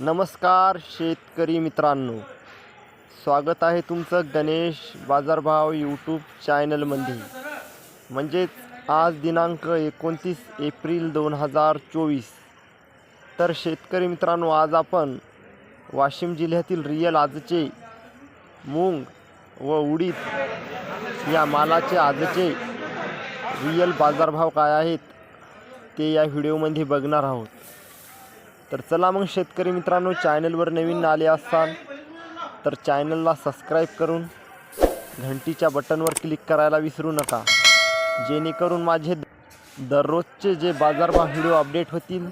नमस्कार शेतकरी मित्रांनो. स्वागत आहे तुमचं गणेश बाजारभाव यूट्यूब चॅनलमध्ये. म्हणजेच आज दिनांक एकोणतीस एप्रिल दोन हजार चोवीस. तर शेतकरी मित्रांनो आज आपण वाशिम जिल्ह्यातील रियल आजचे मूंग व उडीद या मालाचे आजचे रियल बाजारभाव काय आहेत ते या व्हिडिओमध्ये बघणार आहोत. तर चला मग शेतकरी मित्रांनो चॅनलवर नवीन आले असाल तर चॅनलला सबस्क्राईब करून घंटीच्या बटनवर क्लिक करायला विसरू नका. जेणेकरून माझे दररोजचे जे बाजारभाव व्हिडिओ अपडेट होतील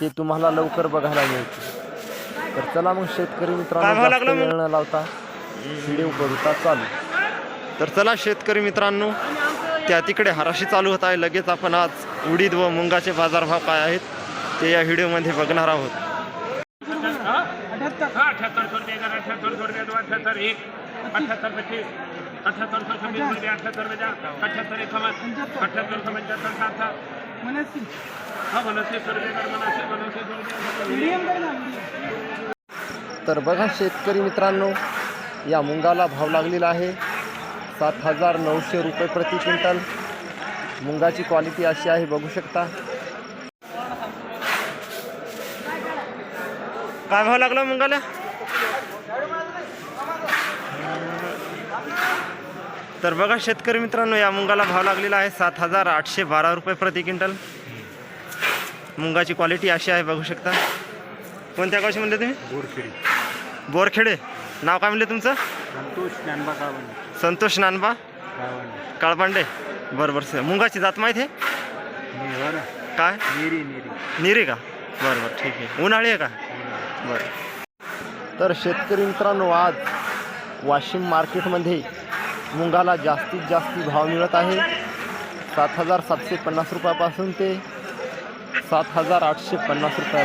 ते तुम्हाला लवकर बघायला मिळतील. तर चला मग शेतकरी मित्रांनो वेळ न लावता व्हिडिओ करूता चालू. तर चला शेतकरी मित्रांनो त्या तिकडे हराशी चालू होत आहे. लगेच आपण आज उडीद व मुंगाचे बाजारभाव काय आहेत. ते या व्हिडिओमध्ये बघणार आहोत. अठ्याहत्तर सौ रुपये का अठ्याहत्तर सौ रुपये दो अठ्याहत्तर एक अठ्याहत्तर पच्चीस अठ्याहत्तर सौ छब्बीस रुपये अठ्याहत्तर पचास अठ्याहत्तर एकावन्न अठ्याहत्तर सौ पंच्याहत्तर सात सात हा बनासी सौ रुपये कर. बनासी बनासी सौ रुपये तर बघा शेतकरी मित्रांनो या मुंगाला भाव लागलेला आहे. सात हजार नऊशे रुपये प्रति क्विंटल. मुंगाची क्वालिटी अशी आहे बघू शकता. काय भाव लागला मुंगाला? तर बघा शेतकरी मित्रांनो या मुंगाला भाव लागलेला आहे सात हजार आठशे बारा रुपये प्रति क्विंटल. मुंगाची क्वालिटी अशी आहे बघू शकता. कोणत्या गावशी म्हणले तुम्ही? बोरखेडी. बोरखेडे. नाव काय म्हणले तुमचं? संतोष ज्ञानबा कावण संतोष नानबा काळपांडे. बरं बरं सर. मुंगाची जात माहीत आहे? काय? निरी निरी. निरे का? बरं बरं ठीक आहे. उन्हाळी आहे का? बरं. तर शेतकरी मित्रांनो आज वाशिम मार्केटमध्ये मुंगाला जास्तीत जास्त भाव मिळत आहे. सात हजार सातशे पन्नास रुपयापासून ते सात हजार आठशे पन्नास रुपया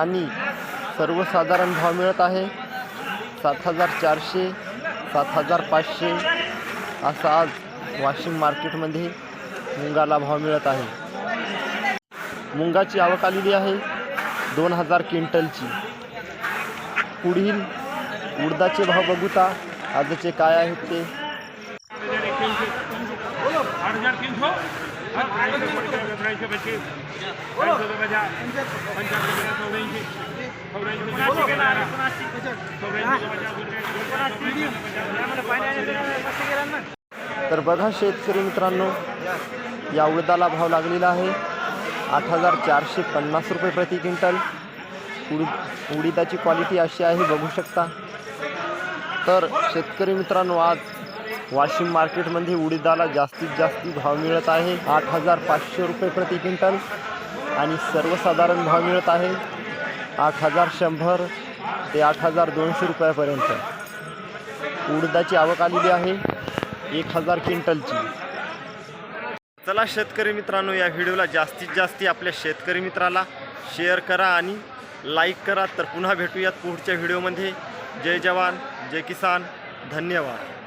आणि सर्वसाधारण भाव मिळत आहे सात हजार चारशे सात हजार पाचशे. असा आज वाशिम मार्केटमध्ये मुंगाला भाव मिळत आहे. मुंगाची आवक आलेली आहे दोन हजार क्विंटलची. पुढील उडदाचे भाव बघूता. आजचे काय आहेत ते? तर बघा शेतकरी मित्रांनो या उडदाला भाव लागलेला आहे. आठ हजार चारशे पन्नास रुपये प्रति क्विंटल. उडीद उडीदाची क्वालिटी अशी आहे बघू शकता. तर शेतकरी मित्रांनो आज वाशिम मार्केटमध्ये उडीदाला जास्तीत जास्त भाव मिळत आहे. आठ हजार पाचशे रुपये प्रति क्विंटल आणि सर्वसाधारण भाव मिळत आहे. आठ हजार शंभर ते आठ हजार दोनशे रुपयापर्यंत. उडदाची आवक आलेली आहे एक हजार क्विंटलची. चला शेतकरी मित्रांनो या व्हिडिओला जास्तीत जास्त आपल्या शेतकरी मित्राला शेअर करा आणि लाईक करा तर पुन्हा भेटूयात पुढच्या व्हिडिओमध्ये. जय जवान जय किसान धन्यवाद.